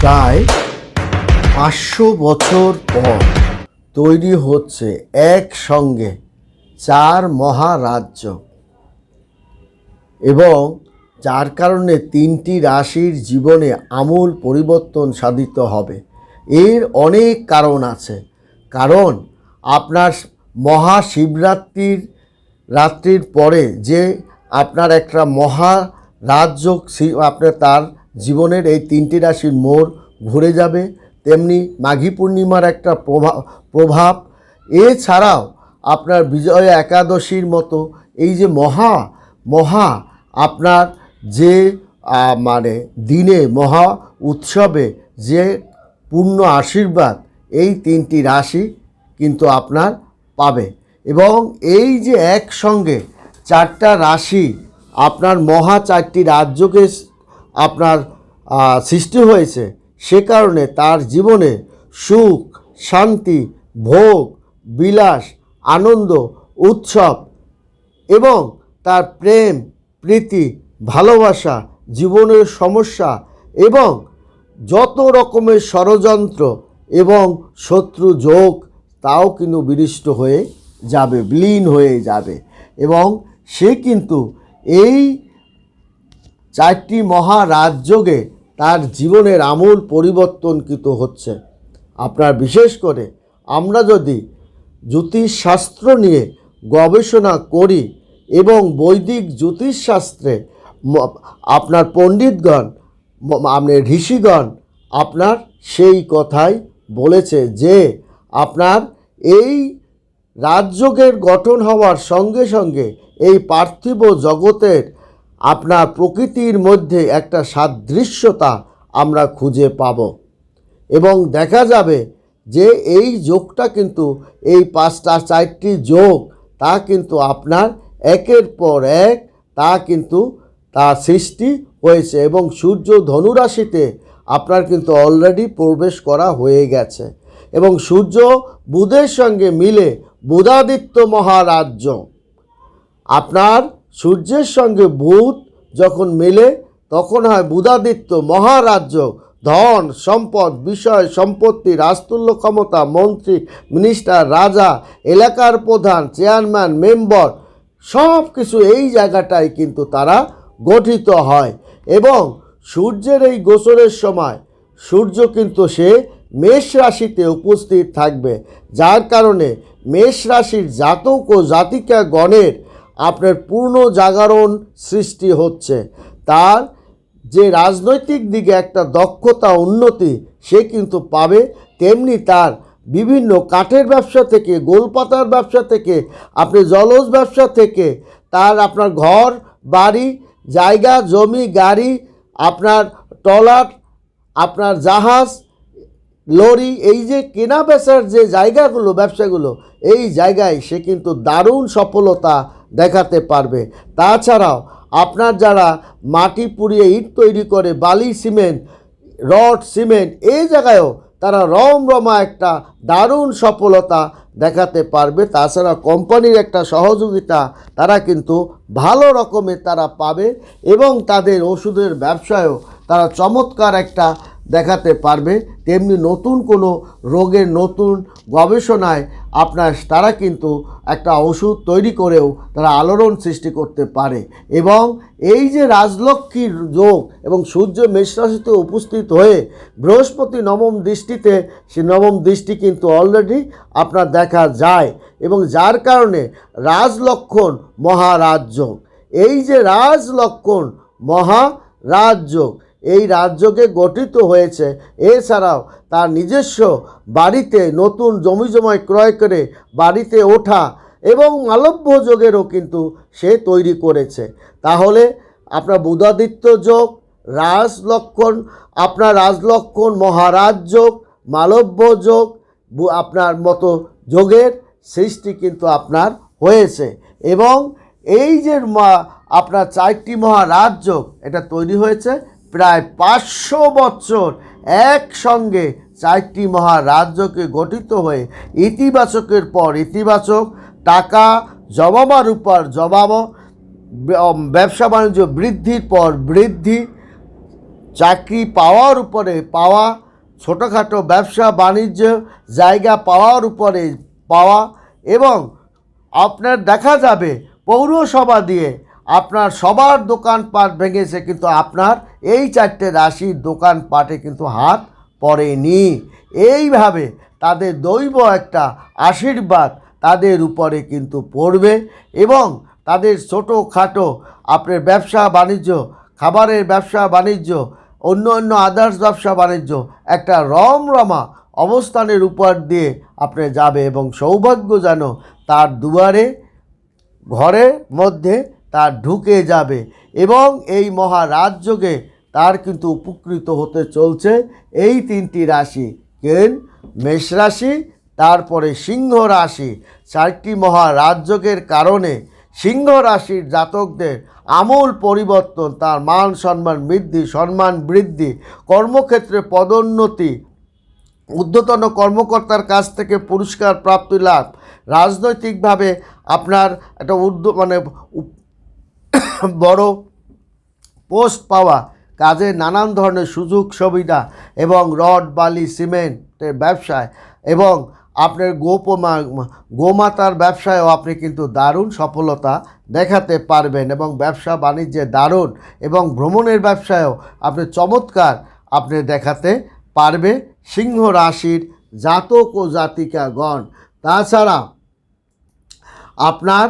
প্রায় পাঁচশো বছর পর তৈরি হচ্ছে একসঙ্গে চার মহারাজ্য। এবং যার কারণে তিনটি রাশির জীবনে আমূল পরিবর্তন সাধিত হবে। এর অনেক কারণ আছে। কারণ আপনার মহাশিবরাত্রির রাত্রির পরে যে আপনার একটা মহা রাজ্য আপনার তার জীবনের এই তিনটি রাশির মোড় ঘুরে যাবে। তেমনি মাঘী পূর্ণিমার একটা প্রভাব প্রভাব। এছাড়াও আপনার বিজয় একাদশীর মতো এই যে মহা মহা আপনার যে মানে দিনে মহা উৎসবে যে পূর্ণ আশীর্বাদ এই তিনটি রাশি কিন্তু আপনার পাবে। এবং এই যে একসঙ্গে চারটা রাশি আপনার মহা চারটি রাজ্যকে আপনার সৃষ্টি হয়েছে, সে কারণে তার জীবনে সুখ, শান্তি, ভোগ, বিলাস, আনন্দ, উৎসব এবং তার প্রেম, প্রীতি, ভালোবাসা, জীবনের সমস্যা এবং যত রকমের ষড়যন্ত্র এবং শত্রু যোগ, তাও কিন্তু বিরিষ্ট হয়ে যাবে, বিলীন হয়ে যাবে এবং সে কিন্তু এই চারটি মহারাজযোগে তার জীবনের আমূল পরিবর্তনকৃত হচ্ছে। আপনার বিশেষ করে আমরা যদি জ্যোতিষশাস্ত্র নিয়ে গবেষণা করি এবং বৈদিক জ্যোতিষশাস্ত্রে আপনার পণ্ডিতগণ আপনার ঋষিগণ আপনার সেই কথাই বলেছে যে আপনার এই রাজযোগের গঠন হওয়ার সঙ্গে সঙ্গে এই পার্থিব জগতের আপনার প্রকৃতির মধ্যে একটা সাদৃশ্যতা আমরা খুঁজে পাব। এবং দেখা যাবে যে এই যোগটা কিন্তু, এই পাঁচটা চারটি যোগ, তা কিন্তু আপনার একের পর এক, তা কিন্তু তার সৃষ্টি হয়েছে এবং সূর্য ধনুরাশিতে আপনার কিন্তু অলরেডি প্রবেশ করা হয়ে গেছে। এবং সূর্য বুধের সঙ্গে মিলে বুধাদিত্য মহারাজ্য। আপনার সূর্যের সঙ্গে বুধ যখন মেলে, তখন হয় বুধাদিত্য মহারাজ্য, ধন, সম্পদ, বিষয়, সম্পত্তি, রাজতুল্য ক্ষমতা, মন্ত্রী, মিনিস্টার, রাজা, এলাকার প্রধান, চেয়ারম্যান, মেম্বার সব কিছু এই জায়গাটায় কিন্তু তারা গঠিত হয়। এবং সূর্যের এই গোচরের সময় সূর্য কিন্তু সে মেষ রাশিতে উপস্থিত থাকবে। যার কারণে মেষ রাশির জাতক ও জাতিকা গণের আপনার পূর্ণ জাগরণ সৃষ্টি হচ্ছে। তার যে রাজনৈতিক দিকে একটা দক্ষতা, উন্নতি, সে কিন্তু পাবে। তেমনি তার বিভিন্ন কাঠের ব্যবসা থেকে, গোলপাতার ব্যবসা থেকে, আপনি জলজ ব্যবসা থেকে, তার আপনার ঘর, বাড়ি, জায়গা, জমি, গাড়ি, আপনার ট্রলার, আপনার জাহাজ, লরি, এই যে কেনা বেচার যে জায়গাগুলো, ব্যবসাগুলো, এই জায়গায় সে কিন্তু দারুণ সফলতা দেখাতে পারবে। তাছাড়াও আপনার যারা মাটি পুড়িয়ে ইট তৈরি করে, বালি সিমেন্ট, রড, সিমেন্ট, এই জায়গায়ও তারা রমরমা একটা দারুণ সফলতা দেখাতে পারবে। তাছাড়া কোম্পানির একটা সহযোগিতা তারা কিন্তু ভালো রকমের তারা পাবে এবং তাদের ওষুধের ব্যবসায়ও তারা চমৎকার একটা দেখাতে পারবে। তেমনি নতুন কোনো রোগের নতুন গবেষণায় আপনার তারা কিন্তু একটা ওষুধ তৈরি করেও তারা আলোড়ন সৃষ্টি করতে পারে। এবং এই যে রাজলক্ষ্মীর যোগ এবং সূর্য মেষরাশিতে উপস্থিত হয়ে বৃহস্পতি নবম দৃষ্টিতে, সে নবম দৃষ্টি কিন্তু অলরেডি আপনার দেখা যায় এবং যার কারণে রাজলক্ষণ মহারাজযোগ এই যে রাজলক্ষণ মহারাজযোগ এই রাজ্যকে গঠিত হয়েছে। এছাড়াও তার নিজস্ব বাড়িতে নতুন জমি জমায় ক্রয় করে বাড়িতে ওঠা এবং মালব্য যোগেরও কিন্তু সে তৈরি করেছে। তাহলে আপনার বুধাদিত্য যোগ, রাজলক্ষণ, আপনার রাজলক্ষণ মহারাজ যোগ, মালব্য যোগ আপনার মতো যোগের সৃষ্টি কিন্তু আপনার হয়েছে। এবং এই যে আপনার চারটি মহারাজ যোগ, এটা তৈরি হয়েছে। প্রায় পাঁচশো বছর একসঙ্গে চারটি মহারাজ্যকে গঠিত হয়ে ইতিবাচকের পর ইতিবাচক টাকা জমাবার উপর জমাব ব্যবসা বাণিজ্য বৃদ্ধির পর বৃদ্ধি, চাকরি পাওয়ার উপরে পাওয়া, ছোটোখাটো ব্যবসা বাণিজ্য জায়গা পাওয়ার উপরে পাওয়া এবং আপনার দেখা যাবে পৌরসভা দিয়ে আপনার সবার দোকানপাট ভেঙেছে, কিন্তু আপনার এই চারটে রাশির দোকানপাটে কিন্তু হাত পড়েনি। এইভাবে তাদের দৈব একটা আশীর্বাদ তাদের উপরে কিন্তু পড়বে এবং তাদের ছোটো খাটো আপনার ব্যবসা, বাণিজ্য, খাবারের ব্যবসা, বাণিজ্য, অন্য অন্য আদার্স ব্যবসা, বাণিজ্য একটা রমরমা অবস্থানের উপর দিয়ে আপনি যাবে এবং সৌভাগ্য যেন তার দুয়ারে, ঘরের মধ্যে তার ঢুকে যাবে এবং এই মহারাজযোগে তার কিন্তু উপকৃত হতে চলছে এই তিনটি রাশি। কেন? মেষ রাশি, তারপরে সিংহ রাশি। চারটি মহারাজযোগের কারণে সিংহ রাশির জাতকদের আমূল পরিবর্তন, তার মান সম্মান বৃদ্ধি সম্মান বৃদ্ধি, কর্মক্ষেত্রে পদোন্নতি, ঊর্ধ্বতন কর্মকর্তার কাছ থেকে পুরস্কার প্রাপ্তি লাভ, রাজনৈতিকভাবে আপনার একটা ঊর্ধ্ব মানে বড় পোস্ট পাওয়া কাজে নানান ধরনের সুযোগ সুবিধা এবং রড, বালি, সিমেন্টের ব্যবসায় এবং আপনার গোপমা, গোমাতার ব্যবসায়ও আপনি কিন্তু দারুণ সফলতা দেখাতে পারবেন এবং ব্যবসা বাণিজ্যে দারুণ এবং ভ্রমণের ব্যবসায়ও আপনি চমৎকার আপনি দেখাতে পারবে সিংহ রাশির জাতক ও জাতিকাগণ। তাছাড়া আপনার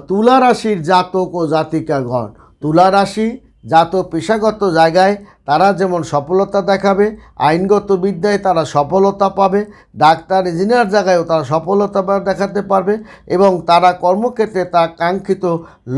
তুলা রাশির জাতক ও জাতিকাগণ তুলা রাশি জাত পেশাগত জায়গায় তারা যেমন সফলতা দেখাবে, আইনগত বিদ্যায় তারা সফলতা পাবে, ডাক্তার, ইঞ্জিনিয়ার জায়গায়ও তারা সফলতা দেখাতে পারবে এবং তারা কর্মক্ষেত্রে তার কাঙ্ক্ষিত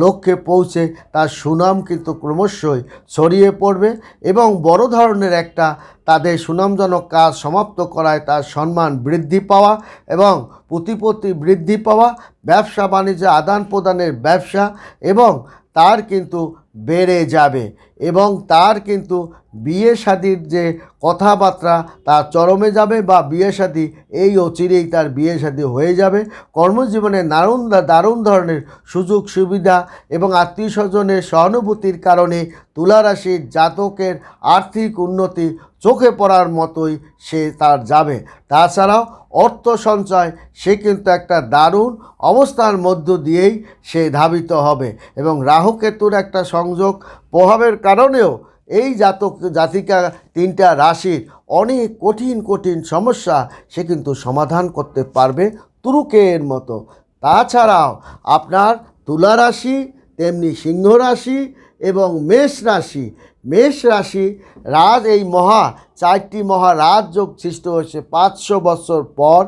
লক্ষ্যে পৌঁছে তার সুনাম কিন্তু ক্রমশই ছড়িয়ে পড়বে এবং বড় ধরনের একটা তাদের সুনামজনক কাজ সমাপ্ত করায় তার সম্মান বৃদ্ধি পাওয়া এবং প্রতিপত্তি বৃদ্ধি পাওয়া, ব্যবসা বাণিজ্য আদান প্রদানের ব্যবসা এবং তার কিন্তু বেড়ে যাবে এবং তার কিন্তু বিয়ে শাদির যে কথাবার্তা তার চরমে যাবে বা বিয়ে শাদি এই অচিরেই তার বিয়ে শাদি হয়ে যাবে। কর্মজীবনে নারুন দারুণ ধরনের সুযোগ সুবিধা এবং আত্মীয় স্বজনের সহানুভূতির কারণে তুলারাশির জাতকের আর্থিক উন্নতি চোখে পড়ার মতোই সে তার যাবে। তাছাড়াও অর্থ সঞ্চয়, সে কিন্তু একটা দারুণ অবস্থার মধ্য দিয়েই সে ধাবিত হবে এবং রাহু কেতুর একটা সংযোগ প্রভাবের কারণেও এই জাতক, জাতিকা তিনটা রাশির অনেক কঠিন কঠিন সমস্যা সে কিন্তু সমাধান করতে পারবে তুরুকের মতো। তাছাড়াও আপনার তুলা রাশি, তেমনি সিংহ রাশি এবং মেষ রাশি মেষ রাশি, রাজ এই মহা, চারটি মহা রাজযোগ সৃষ্টি হয়েছে পাঁচশো বছর পর।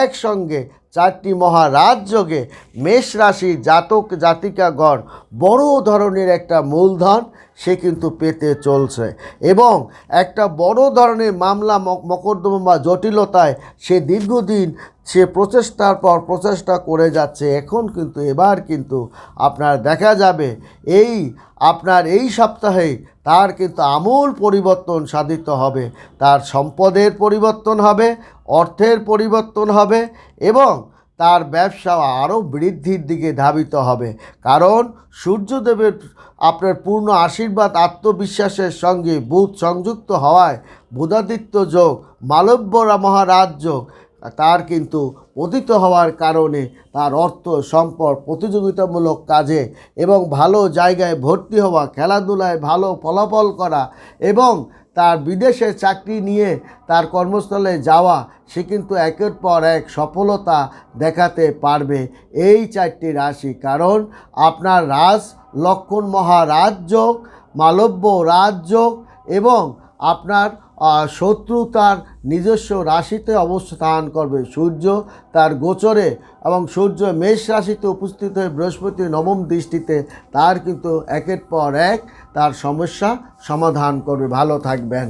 একসঙ্গে চারটি মহা রাজযোগে মেষ রাশি জাতক জাতিকাগণ বড় ধরনের একটা মূলধন সে কিন্তু পেতে চলছে। এবং একটা বড় ধরনের মামলা মক- মকদ্দমা বা জটিলতায় সে দীর্ঘদিন সে প্রচেষ্টার পর প্রচেষ্টা করে যাচ্ছে। এখন কিন্তু, এবার কিন্তু আপনার দেখা যাবে, এই আপনার এই সপ্তাহে তার কিন্তু আমূল পরিবর্তন সাধিত হবে। তার সম্পদের পরিবর্তন হবে, অর্থের পরিবর্তন হবে এবং তার ব্যবসা আরও বৃদ্ধির দিকে ধাবিত হবে। কারণ সূর্যদেবের আপনার পূর্ণ আশীর্বাদ, আত্মবিশ্বাসের সঙ্গে বুধ সংযুক্ত হওয়ায় বুধাদিত্য যোগ, মালব্যরা মহারাজ যোগ, তার কিন্তু পতিত হওয়ার কারণে তার অর্থ সম্পদ প্রতিযোগিতামূলক কাজে এবং ভালো জায়গায় ভর্তি হওয়া খেলাধুলায় ভালো ফলাফল করা এবং তার বিদেশে চাকরি নিয়ে তার কর্মস্থলে যাওয়া সে কিন্তু একের পর এক সফলতা দেখাতে পারবে এই চারটি রাশি। কারণ আপনার রাজ লক্ষণ মহারাজযোগ মালব্য রাজযোগ এবং আপনার আহ, শত্রু তার নিজস্ব রাশিতে অবস্থান করবে। সূর্য তার গোচরে এবং সূর্য মেষ রাশিতে উপস্থিত হয়ে বৃহস্পতি নবম দৃষ্টিতে, তার কিন্তু একের পর এক তার সমস্যা সমাধান করবে। ভালো থাকবেন।